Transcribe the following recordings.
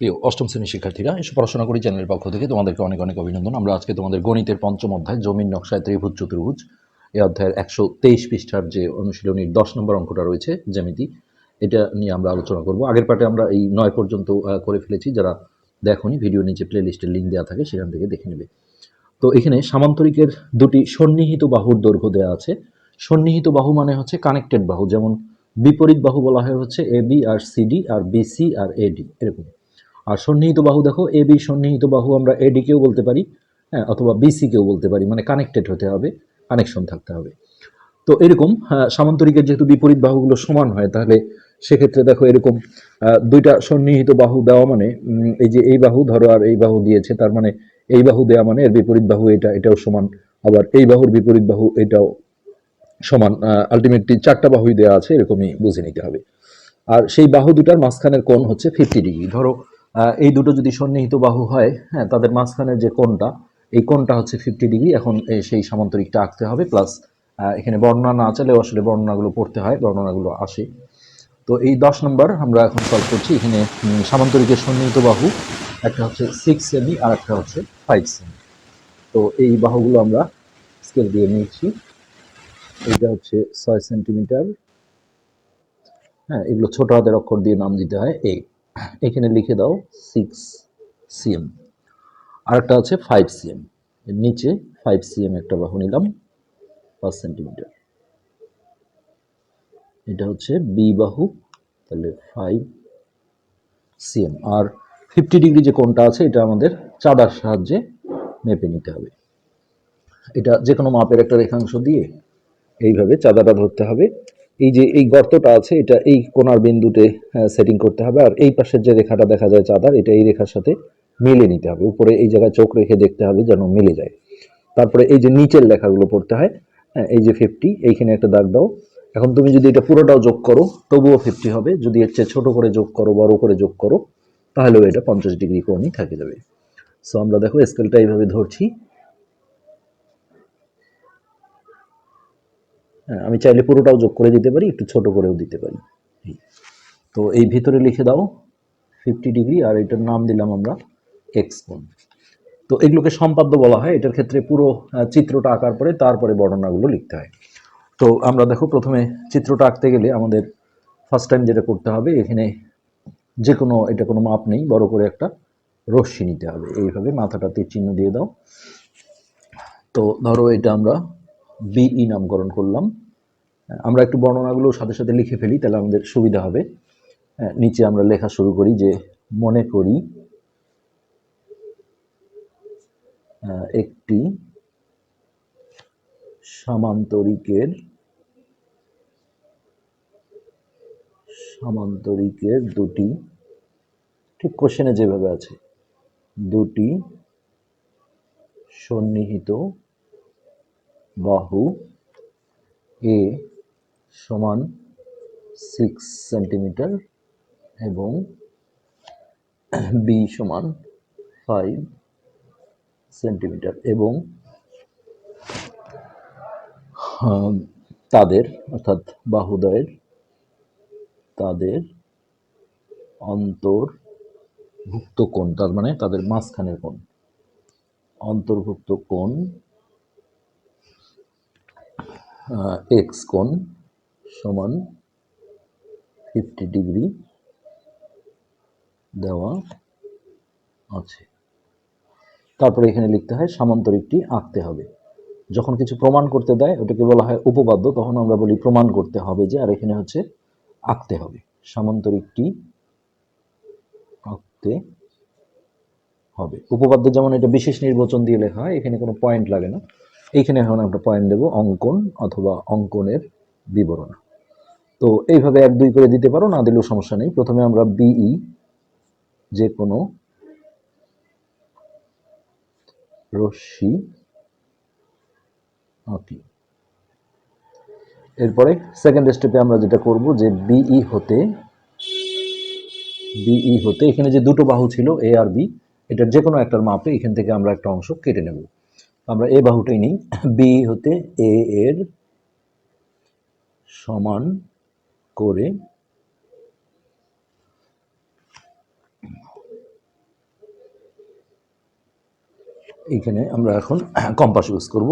প্রিয় অষ্টম শ্রেণির শিক্ষার্থীরা, এসে পড়াশোনা করি চ্যানেলের পক্ষ থেকে তোমাদেরকে অনেক অনেক অভিনন্দন। আমরা আজকে তোমাদের গণিতের পঞ্চম অধ্যায়, জমির নকশায় ত্রিভুজ চতুর্ভুজ। এই অধ্যায়ের একশো তেইশ পৃষ্ঠার যে অনুশীলনীর দশ নম্বর অঙ্কটা রয়েছে, জ্যামিতি, এটা নিয়ে আমরা আলোচনা করব। আগের পার্টে আমরা এই নয় পর্যন্ত করে ফেলেছি। যারা দেখোনি, ভিডিও নিচে প্লে লিস্টের লিঙ্ক দেওয়া থাকে, সেখান থেকে দেখে নেবে। তো এখানে সামান্তরিকের দুটি সন্নিহিত বাহুর দৈর্ঘ্য দেওয়া আছে। সন্নিহিত বাহু মানে হচ্ছে কানেক্টেড বাহু, যেমন বিপরীত বাহু বলা হয় হচ্ছে এ বি আর সিডি আর বিসি আর এডি এরকম আর সন্নিহিত বাহু দেখো এ বি সন্নিহিত বাহু আমরা এডি কেও বলতে পারি হ্যাঁ অথবা বিসি কেও বলতে পারি মানে কানেক্টেড হতে হবে কানেকশন থাকতে হবে। তো এরকম সামান্তরিকের যেহেতু বিপরীত বাহুগুলো সমান হয়, তাহলে সেক্ষেত্রে দেখো এরকম দুইটা সন্নিহিত বাহু দেওয়া মানে এই যে এই বাহু ধরো আর এই বাহু দিয়েছে, তার মানে এই বাহু দেওয়া মানে এর বিপরীত বাহু এটা, এটাও সমান, আবার এই বাহুর বিপরীত বাহু এটাও সমান আলটিমেটলি চারটা বাহুই দেওয়া আছে, এরকমই বুঝে নিতে হবে। আর সেই বাহু দুটার মাঝখানের কোণ হচ্ছে ফিফটি ডিগ্রি ধরো এই দুটো যদি সন্নিহিত বাহু হয় হ্যাঁ তাদের মাঝখানের যে কোণটা, এই কোণটা হচ্ছে ফিফটি ডিগ্রি এখন এই সেই সামান্তরিকটা আঁকতে হবে প্লাস এখানে বর্ণনা না চাইলেও আসলে বর্ণনাগুলো পড়তে হয়, বর্ণনাগুলো আসে। তো এই দশ নম্বর আমরা এখন সলভ করছি, এখানে সামান্তরিকের সন্নিহিত বাহু, একটা হচ্ছে সিক্স সেমি আর একটা হচ্ছে ফাইভ সেমি তো এই বাহুগুলো আমরা স্কেল দিয়ে নিয়েছি, এইটা হচ্ছে ছয় সেন্টিমিটার হ্যাঁ এগুলো ছোট হাতের অক্ষর দিয়ে নাম দিতে হয় এ এখানে লিখে দাও সিক্স সিএম আরেকটা আছে ফাইভ সিএম এর নিচে ফাইভ সিএম একটা বাহু নিলাম পাঁচ সেন্টিমিটার এটা হচ্ছে বি বাহু, তাহলে ফাইভ সিএম আর ফিফটি ডিগ্রি যে কোণটা আছে, এটা আমাদের চাঁদার সাহায্যে মেপে নিতে হবে। এটা যে কোনো মাপের একটা রেখাংশ দিয়ে এইভাবে চাঁদাটা ধরতে হবে। এই যে এই গর্তটা আছে এটা এই কোনার বিন্দুতে সেটিং করতে হবে। আর এই পাশের যে রেখাটা দেখা যায় চাঁদার এটা এই রেখার সাথে মিলে নিতে হবে। উপরে এই জায়গায় চোখ রেখে দেখতে হবে যেন মিলে যায়। তারপরে এই যে নিচের লেখাগুলো পড়তে হয় হ্যাঁ, এই যে ফিফটি এইখানে একটা দাগ দাও। এখন তুমি যদি এটা পুরোটাও যোগ করো তবুও ফিফটি হবে। যদি এর চেয়ে ছোট করে যোগ করো বড় করে যোগ করো তাহলেও এটা পঞ্চাশ ডিগ্রি কোণই থাকে যাবে। সো আমরা দেখো স্কেলটা এইভাবে ধরছি। আমি চাইলে পুরোটাও যোগ করে দিতে পারি, একটু ছোট করেও দিতে পারি। তো এই ভিতরে লিখে দাও ফিফটি ডিগ্রি আর এটার নাম দিলাম আমরা এক্স কোণ। তো এগুলোকে সম্পাদ্য বলা হয়, এটার ক্ষেত্রে পুরো চিত্রটা আঁকার পরে তারপরে বর্ণনাগুলো লিখতে হয়। তো আমরা দেখো প্রথমে চিত্রটা আঁকতে গেলে আমাদের ফার্স্ট টাইম যেটা করতে হবে, এখানে যে কোনো এটা কোনো মাপ নেই, বড় করে একটা রশ্মি নিতে হবে। এইভাবে মাথাটা তীর চিহ্ন দিয়ে দাও। তো ধরো এটা আমরা বিই নামকরণ করলাম। আমরা একটু বর্ণনাগুলো সাথে সাথে লিখে ফেলি, তাহলে আমাদের সুবিধা হবে। নিচে আমরা লেখা শুরু করি যে, মনে করি একটি সামান্তরিকের সামান্তরিকের দুটি, ঠিক কোশ্চেনে যেভাবে আছে, দুটি সন্নিহিত বাহু এ সমান সিক্স সেন্টিমিটার এবং বি সমান ফাইভ সেন্টিমিটার এবং তাদের অর্থাৎ বাহুদয়ের তাদের অন্তর্ভুক্ত কোণ, তার মানে তাদের মাঝখানের কোণ, অন্তর্ভুক্ত কোণ এক্স কোণ সমান ফিফটি ডিগ্রি দেওয়া আছে। তারপরে এখানে লিখতে হয়, সামান্তরিকটি আঁকতে হবে। যখন কিছু প্রমাণ করতে দেয়, ওটাকে বলা হয় উপপাদ্য, তখন আমরা বলি প্রমাণ করতে হবে যে, আর এখানে হচ্ছে আঁকতে হবে। সামান্তরিকটি আঁকতে হবে। উপপাদ্য যেমন এটা বিশেষ নির্বাচন দিয়ে লেখা হয়, এখানে কোনো পয়েন্ট লাগে না। এইখানে এখন আমরা পয়েন্ট দেব অঙ্কন অথবা অঙ্কনের বিবরণ। তো এইভাবে এক দুই করে দিতে পারো, না দিলেও সমস্যা নেই। প্রথমে আমরা বিই যে কোনো রশ্মি আঁকি এরপরে সেকেন্ড স্টেপে আমরা যেটা করব যে বিই হতে বিই হতে, এখানে যে দুটো বাহু ছিল এ আর বি এটার যে কোনো একটার মাপে এখান থেকে আমরা একটা অংশ কেটে নেব। আমরা এ বাহুটাই নিই, বি হতে এ এর সমান করে এখানে আমরা এখন কম্পাস ইউজ করব।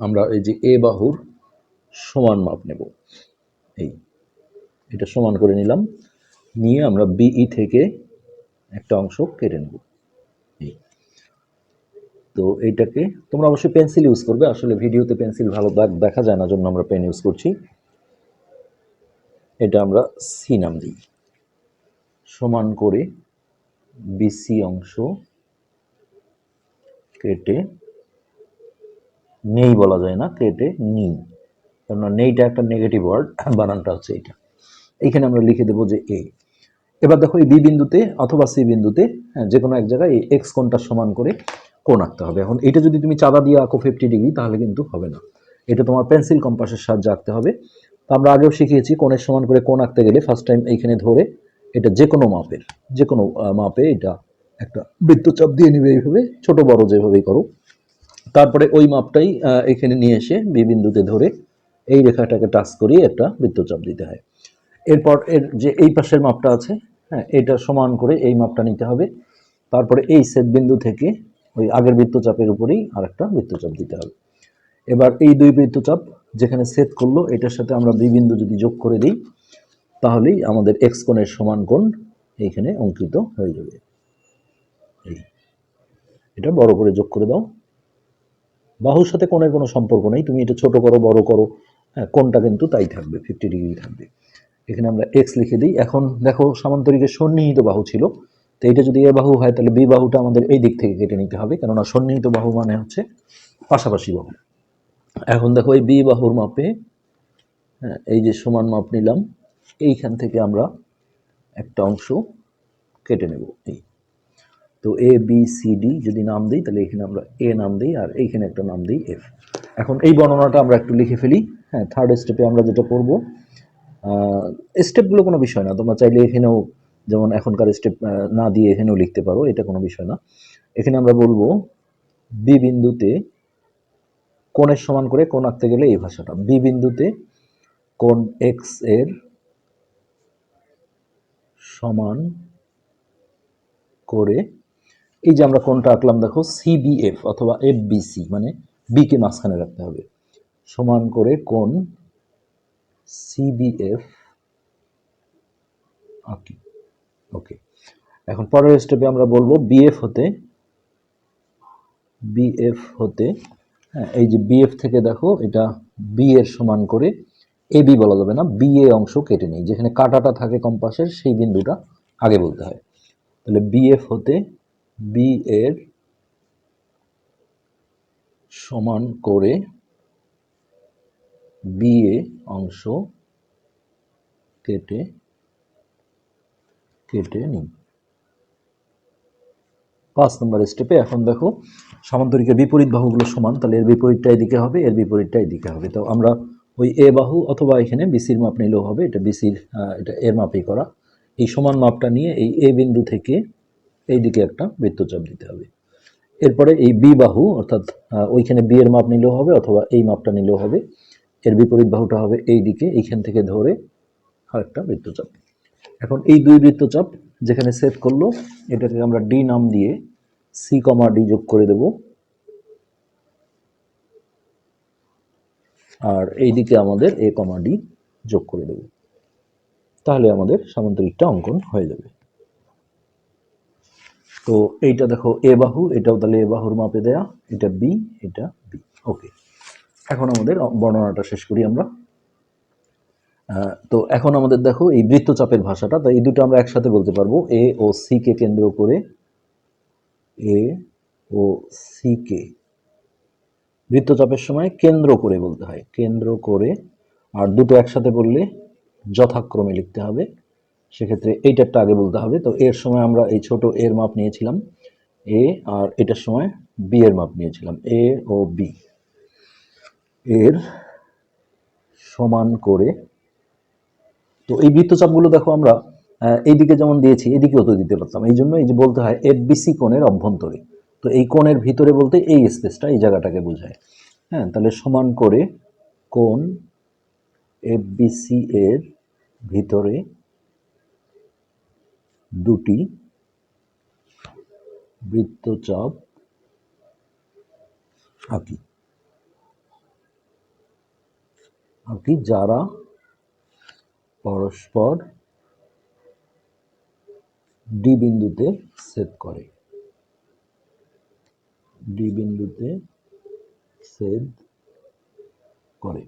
আমরা এই যে এ বাহুর সমান মাপ নেব। এই, এটা সমান করে নিলাম। নিয়ে আমরা বিই থেকে একটা অংশ কেটে নেব। তো এইটাকে তোমরা অবশ্যই পেন্সিল ইউজ করবে। আসলে ভিডিওতে পেন্সিল ভালো দেখ- যায় না, জন্য আমরা পেন ইউজ করছি। এটা আমরা সি নাম দিই। সমান করে বিসি অংশ কেটে নেই বলা যায় না, কেটে নি কেননা নেইটা একটা নেগেটিভ ওয়ার্ড বানানটা হচ্ছে এইটা। এইখানে আমরা লিখে দেবো যে এ এবার দেখো এই বি বিন্দুতে অথবা সি বিন্দুতে হ্যাঁ যে কোনো এক জায়গায় এই এক্স কোনটা সমান করে কোণ আঁকতে হবে। এখন এটা যদি তুমি চাঁদা দিয়ে আঁকো ফিফটি ডিগ্রি তাহলে কিন্তু হবে না। এটা তোমার পেন্সিল কম্পাসের সাহায্যে আঁকতে হবে। তো আমরা আগেও শিখিয়েছি, কোণের সমান করে কোণ আঁকতে গেলে ফার্স্ট টাইম এইখানে ধরে এটা যে কোনো মাপের যে কোনো মাপে এটা একটা বৃত্তচাপ দিয়ে নিবে এইভাবে, ছোট, বড় যেভাবেই করো। তারপরে ওই মাপটাই এখানে নিয়ে এসে বি বিন্দুতে ধরে এই রেখাটাকে টাচ করিয়ে একটা বৃত্তচাপ দিতে হয়। এরপর এর যে এই পাশের মাপটা আছে হ্যাঁ এটা সমান করে এই মাপটা নিতে হবে। তারপরে এই সেট বিন্দু থেকে ওই আগের বৃত্তচাপের উপরেই আরেকটা বৃত্তচাপ দিতে হবে। এবার এই দুই বৃত্তচাপ যেখানে সেট করল, এটার সাথে আমরা দুই বিন্দু যদি যোগ করে দিই, তাহলেই আমাদের এক্স কোণের সমান কোণ এইখানে অঙ্কিত হয়ে যাবে। এই, এটা বড় করে যোগ করে দাও। বাহুর সাথে কোণের কোনো সম্পর্ক নেই, তুমি এটা ছোট করো, বড় করো হ্যাঁ কোণটা কিন্তু তাই থাকবে ফিফটি ডিগ্রি থাকবে। এখানে আমরা এক্স লিখে দিই। এখন দেখো, সামান্তরিকের সন্নিহিত বাহু ছিল তো এটা যদি এ বাহু হয়, তাহলে বি বাহুটা আমাদের এই দিক থেকে কেটে নিতে হবে। কেননা সন্নিহিত বাহু মানে হচ্ছে পাশাপাশি বাহু। এখন দেখো এই বি বাহুর মাপে হ্যাঁ এই যে সমান মাপ নিলাম, এইখান থেকে আমরা একটা অংশ কেটে নেব, এই। তো এ, বি, সি, ডি যদি নাম দিই, তাহলে এখানে আমরা এ নাম দিই আর এইখানে একটা নাম দিই এফ। এখন এই বর্ণনাটা আমরা একটু লিখে ফেলি। হ্যাঁ থার্ড স্টেপে আমরা যেটা করব স্টেপগুলো কোনো বিষয় না, তোমরা চাইলে এখানেও যেমন এখনকার স্টেপ না দিয়ে এখানেও লিখতে পারো, এটা কোনো বিষয় না। এখানে আমরা বলব বি বিন্দুতে কোণের সমান করে কোণ আঁকতে গেলে এই ভাষাটা। বি বিন্দুতে কোণ এক্সের সমান করে এই যে আমরা কোনটা আঁকলাম, দেখো সিবিএফ অথবা এফ এফবিসি মানে বি কে মাঝখানে রাখতে হবে। সমান করে কোন সিবিএফ আঁকি। ওকে এখন পরের স্টেপে আমরা বলব বিএফ হতে বিএফ হতে হ্যাঁ এই যে বিএফ থেকে দেখো, এটা বি এর সমান করে এ বি বলা যাবে না বি এ অংশ কেটে নেই। যেখানে কাটাটা থাকে কম্পাসের, সেই বিন্দুটা আগে বলতে হয়। তাহলে বিএফ হতে বি এর সমান করে বি এ অংশ কেটে কেটে নিই। পাঁচ নম্বর স্টেপে এখন দেখো, সামান্তরিকের বিপরীত বাহুগুলো সমান, তাহলে এর বিপরীতটা এদিকে হবে, এর বিপরীতটা এদিকে হবে। তো আমরা ওই এ বাহু অথবা এখানে বিসির মাপ নিলেও হবে, এটা বিসির এটা এর মাপেই করা। এই সমান মাপটা নিয়ে এই এ বিন্দু থেকে এই দিকে একটা বৃত্তচাপ দিতে হবে। এরপরে এই বি বাহু, অর্থাৎ ওইখানে বি এর মাপ নিলেও হবে অথবা এই মাপটা নিলেও হবে, এর বিপরীত বাহুটা হবে এই দিকে এইখান থেকে ধরে আরেকটা বৃত্তচাপ। এখন এই দুই বৃত্তচাপ যেখানে সেট করল, এটাকে আমরা ডি নাম দিয়ে সি কমা ডি যোগ করে দেব। আর এইদিকে আমাদের এ কমা ডি যোগ করে দেব। তাহলে আমাদের সামান্তরিকটা অঙ্কন হয়ে যাবে। তো এইটা দেখো এ বাহু, এটাও তাহলে এ বাহুর মাপে দেয়া। এটা বি এটা বি ওকে এখন আমাদের বর্ণনাটা শেষ করি আমরা। তো এখন আমাদের দেখো এই বৃত্তচাপের ভাষাটা, তো এই দুটো আমরা একসাথে বলতে পারব। এ ও সি কে কেন্দ্র করে এ ও সি কে বৃত্তচাপের সময় কেন্দ্র করে বলতে হয়, কেন্দ্র করে। আর দুটো একসাথে বললে যথাক্রমে লিখতে হবে, সেক্ষেত্রে এইটারটা আগে বলতে হবে। তো এর সময় আমরা এই ছোট এর মাপ নিয়েছিলাম এ আর এটার সময় বি এর মাপ নিয়েছিলাম এ ও বি এর সমান করে তো এই বৃত্তচাপগুলো দেখো আমরা এইদিকে যেমন দিয়েছি, এদিকেও তো দিতে পারতাম। এই জন্য এই যে বলতে হয় এফ এফবিসি কোণের অভ্যন্তরে। তো এই কোণের ভিতরে বলতে এই স্পেসটা, এই জায়গাটাকে বোঝায়। হ্যাঁ তাহলে সমান করে কোণ এফবিসি এর ভিতরে দুটি বৃত্তচাপ আঁকি। আঁকি যারা পরস্পর ডি বিন্দুতে ছেদ করে। ডি বিন্দুতে ছেদ করে।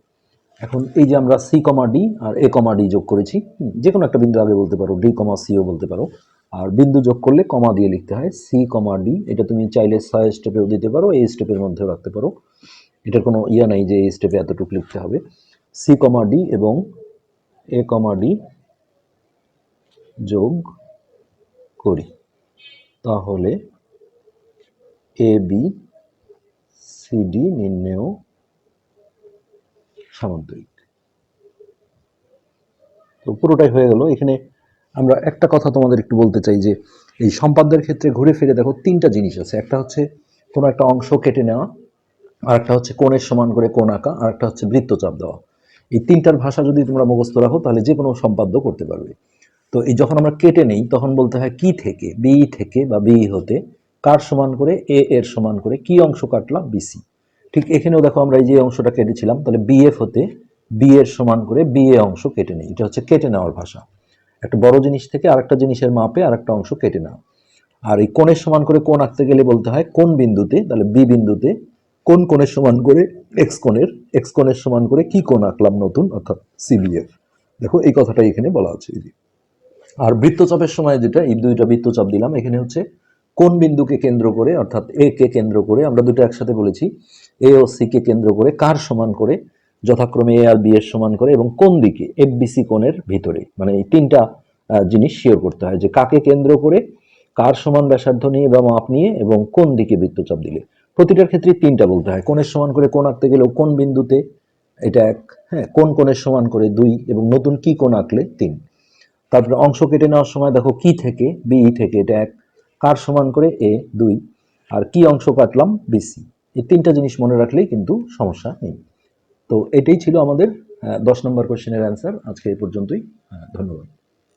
এখন এই যে আমরা সি কমা ডি আর এ কমা ডি যোগ করেছি যে কোনো একটা বিন্দু আগে বলতে পারো, ডি কমা সিও বলতে পারো, আর বিন্দু যোগ করলে কমা দিয়ে লিখতে হয় সি কমা ডি। এটা তুমি চাইলে ছয় স্টেপেও দিতে পারো এই স্টেপের মধ্যেও রাখতে পারো। এটার কোনো ইয়া নাই যে এই স্টেপে এতটুকু লিখতে হবে। সি কমা ডি এবং এ কমা যোগ করি। তাহলে এ বি সি ডি নির্ণেয় সামান্তরিক। তো পুরোটাই হয়ে গেল। এখানে আমরা একটা কথা তোমাদের একটু বলতে চাই যে, এই সম্পাদ্যের ক্ষেত্রে ঘুরে ফিরে দেখো তিনটা জিনিস আছে। একটা হচ্ছে কোনো একটা অংশ কেটে নেওয়া আর একটা হচ্ছে কোণের সমান করে কোণ আঁকা আর একটা হচ্ছে বৃত্তচাপ দেওয়া। এই তিনটার ভাষা যদি তোমরা মুখস্থ রাখো, তাহলে যে কোনো সম্পাদ্য করতে পারবে। তো এই যখন আমরা কেটে নেই, তখন বলতে হয় কি থেকে? বি থেকে বা বি হতে কার সমান করে? এ এর সমান করে কি অংশ কাটলাম? বিসি ঠিক এখানেও দেখো আমরা এই যে অংশটা কেটেছিলাম, তাহলে বিএফ হতে বি এর সমান করে বি এ অংশ কেটে নেই। এটা হচ্ছে কেটে নেওয়ার ভাষা। একটা বড় জিনিস থেকে আরেকটা জিনিসের মাপে আরেকটা অংশ কেটে নেওয়া আর এই কোণের সমান করে কোণ আঁকতে গেলে বলতে হয় কোন বিন্দুতে, তাহলে বি বিন্দুতে কোন কোণের সমান করে এক্স কোণের এক্স কোণের সমান করে কি কোণ আঁকলাম নতুন, অর্থাৎ সিবিএফ দেখো, এই কথাটাই এখানে বলা আছে। আর বৃত্তচাপের সময় যেটা, এই দুইটা বৃত্তচাপ দিলাম, এখানে হচ্ছে কোন বিন্দুকে কেন্দ্র করে, অর্থাৎ এ কে কেন্দ্র করে, আমরা দুটো একসাথে বলেছি এ ও সি কে কেন্দ্র করে কার সমান করে? যথাক্রমে এ আর বি এর সমান করে এবং কোন দিকে? এফ বিসি কোণের ভিতরে। মানে এই তিনটা জিনিস শিওর করতে হয় যে কাকে কেন্দ্র করে, কার সমান ব্যাসার্ধ নিয়ে বা মাপ নিয়ে এবং কোন দিকে বৃত্তচাপ দিলে। প্রতিটার ক্ষেত্রে তিনটা বলতে হয়। কোণের সমান করে কোণ আঁকতে গেলেও কোন বিন্দুতে এটা এক হ্যাঁ কোন কোণের সমান করে দুই এবং নতুন কি কোণ আঁকলে তিন। তারপরে অংশ কেটে নেওয়ার সময় দেখো কি থেকে, বি থেকে এটা এক, কার সমান করে এ, দুই, আর কি অংশ কাটলাম বিসি এই তিনটা জিনিস মনে রাখলেই কিন্তু সমস্যা নেই। তো এটাই ছিল আমাদের দশ নম্বর কোশ্চেনের অ্যান্সার আজকে এই পর্যন্তই ধন্যবাদ।